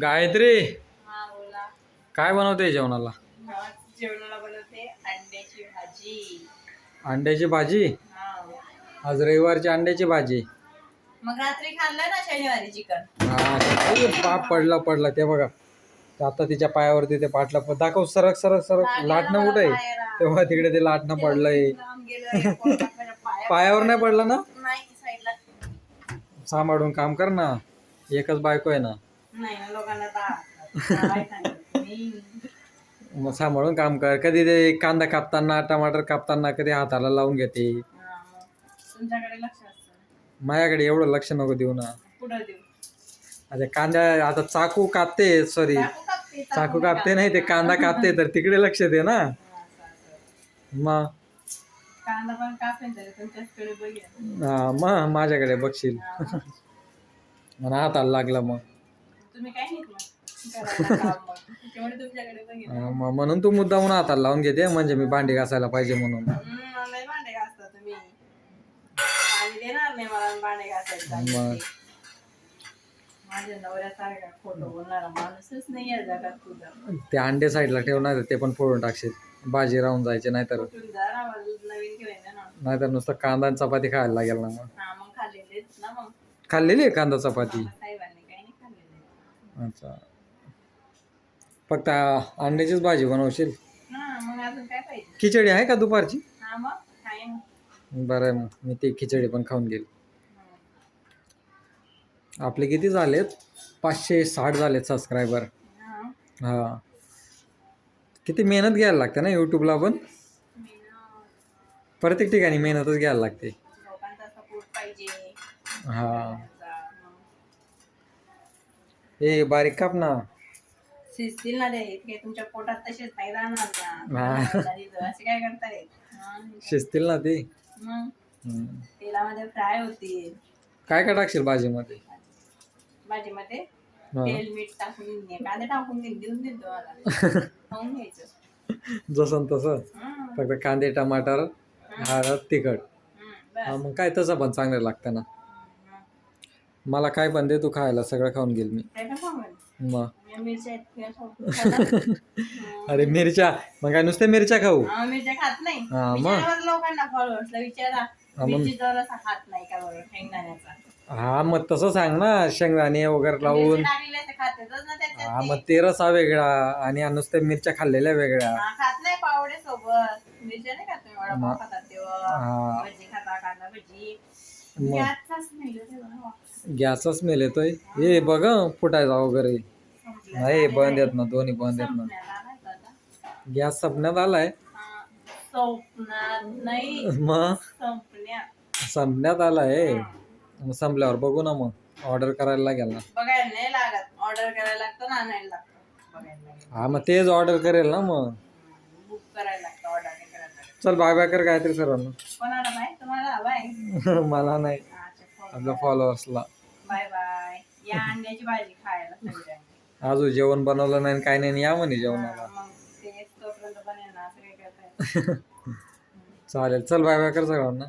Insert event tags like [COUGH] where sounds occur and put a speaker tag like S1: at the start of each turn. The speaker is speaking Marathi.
S1: गायत्री
S2: हा बोला.
S1: काय बनवते जेवणाला?
S2: आज जेवणाला बनवते अंड्याची भाजी.
S1: अंड्याची भाजी?
S2: हा
S1: आज रविवारची अंड्याची भाजी.
S2: मग रात्री खाल्लं ना शनिवारी चिकन?
S1: हा पाप पडला पडला. ते बघा. ते आता तिच्या पायावरती ते पाटला प- दाखव सरक सरक सरक. लाटणं कुठं आहे? तेव्हा तिकडे ते लाटणं पडलंय. [LAUGHS] पायावर नाही पडला ना?
S2: नाही साईडला.
S1: सांभाळून काम कर ना. एकच बायको आहे ना. मग [LAUGHS] सांभाळून काम कर. कधी ते कांदा कापताना टमाटर कापताना कधी हाताला लावून घेते.
S2: मग तुमच्याकडे लक्ष असतं.
S1: माझ्याकडे एवढं लक्ष नको देऊ ना.
S2: पुढं देऊ.
S1: आता कांद्या आता चाकू कापते सॉरी
S2: चाकू कापते
S1: चाकू कापते. नाही ते कांदा कापते तर तिकडे लक्ष दे ना. मग?
S2: कांदा पण कापेन तरी तुमच्याचकडे बघेन.
S1: हा, मग माझ्याकडे बघशील. [LAUGHS] आणि हाताला लागला मग.
S2: तुम्ही काय नाही
S1: म्हणून तू मुद्दा म्हणून हाताला लावून घेते म्हणजे मी भांडी घासायला पाहिजे म्हणून.
S2: हम्म, लय भांडे घासता तुम्ही. पाणी देणार नाही मला भांडे घासायला
S1: मग.
S2: माझ्या नवऱ्यासारखा खोटं बोलणारा माणूसच नाही या जगात तुझा.
S1: ते अंडे साईडला ठेवणार ते पण फोडून टाकशील. भाजी राहून जायचे नाहीतर
S2: कुठून जा ना मला नवीन घेऊन दे ना.
S1: नाहीतर नुसतं कांदा आणि चपाती खायला लागेल ना. मग
S2: हा मग खाल्लेलेच ना मग.
S1: खाल्लेली आहे कांदा चपाती
S2: साहेबांनी काही नाही खाल्लेले
S1: अच्छा. फक्त अंड्याचीच भाजी बनवशील?
S2: हा मग अजून काय पाहिजे?
S1: खिचडी आहे का दुपारची?
S2: हा मग. काय मग
S1: बरं आहे मग. मी ती खिचडी पण खाऊन घेईल. आपले किती झालेत? पाचशे साठ झालेत सबस्क्रायबर
S2: हा.
S1: हा. किती मेहनत घ्यायला लागते ना यूट्यूबला पण?
S2: मी ना
S1: प्रत्येक ठिकाणी मेहनतच घ्यायला लागते.
S2: लोकांचा सपोर्ट पाहिजे.
S1: हा. ए बारीक काप ना
S2: शिजतील ना ते इतके तुमच्या पोटात तसेच नाही राहणार
S1: हा.
S2: असे काय हा.
S1: शिजतील ना ते
S2: मग
S1: हम्म.
S2: तेलामध्ये फ्राय होतील
S1: काय काय टाकशील भाजीमध्ये
S2: भाजीमध्ये
S1: हा.
S2: तेल मीठ टाकून दे कांदे टाकून देऊन देईन तुम्हाला [LAUGHS] खाऊन घ्यायचं
S1: जसं न तसं
S2: हम्म.
S1: फक्त कांदे टमाटर हळद तिखट
S2: हम्म.
S1: हा मग काय तसं पण चांगलं लागतं ना. मला काय पण दे तू खायला सगळं खाऊन घेईल मी? मग. [LAUGHS] अरे मिरच्या मग काय नुसत्या मिरच्या खाऊ?
S2: हा, मिरच्या खात नाही.
S1: हा, मग?
S2: लोकांना फॉलोअर्सला विचारा.
S1: मग?
S2: मिरची जरासा खात नाही का बरं शेंगदाण्याचा?
S1: हा मग तसं सांग ना शेंगदाणे वगैरे लावून. हा. मग ते रसा वेगळा आणि नुसत्या मिरच्या खाल्लेल्या वेगळ्या.
S2: हा, खात नाही पावडे सोबत. मिरच्या नाही खात तुम्ही वडापाव
S1: मग?
S2: खातात तेव्हा.
S1: हा.
S2: भजी खाता कांदा भजी.
S1: गॅसच स्मेल येतोय. हे बघ फुटायचा वगैरे. नाही बंद येत ना दोन्ही बंद येत ना? गॅस संपण्यात आलाय. मग?
S2: संपण्यात
S1: आलाय. मग संपल्यावर बघू ना मग. ऑर्डर करायला लागेल ना.
S2: बघायला नाही लागत. ऑर्डर करायला लागतं ना आणायला लागतं. बघायला लागत.
S1: हा मग तेच ऑर्डर करेल ना मग.
S2: बुक करायला लागतं ऑर्डर नाही करायला लागत.
S1: चल बाय बाय कर काहीतरी सर्वांना
S2: कोणाला माहीत? तुम्हाला हवाय [LAUGHS]
S1: मला नाही. आपल्या फॉलोअर्सला [LAUGHS]
S2: अंड्याची भाजी खायला सगळ्यांनी.
S1: अजून जेवण बनवलं नाही काय नाही या म्हणे जेवणाला.
S2: मग ते तोपर्यंत बनेल ना असं काय करताय [LAUGHS]
S1: चालेल चल बाय बाय कर सर्वांना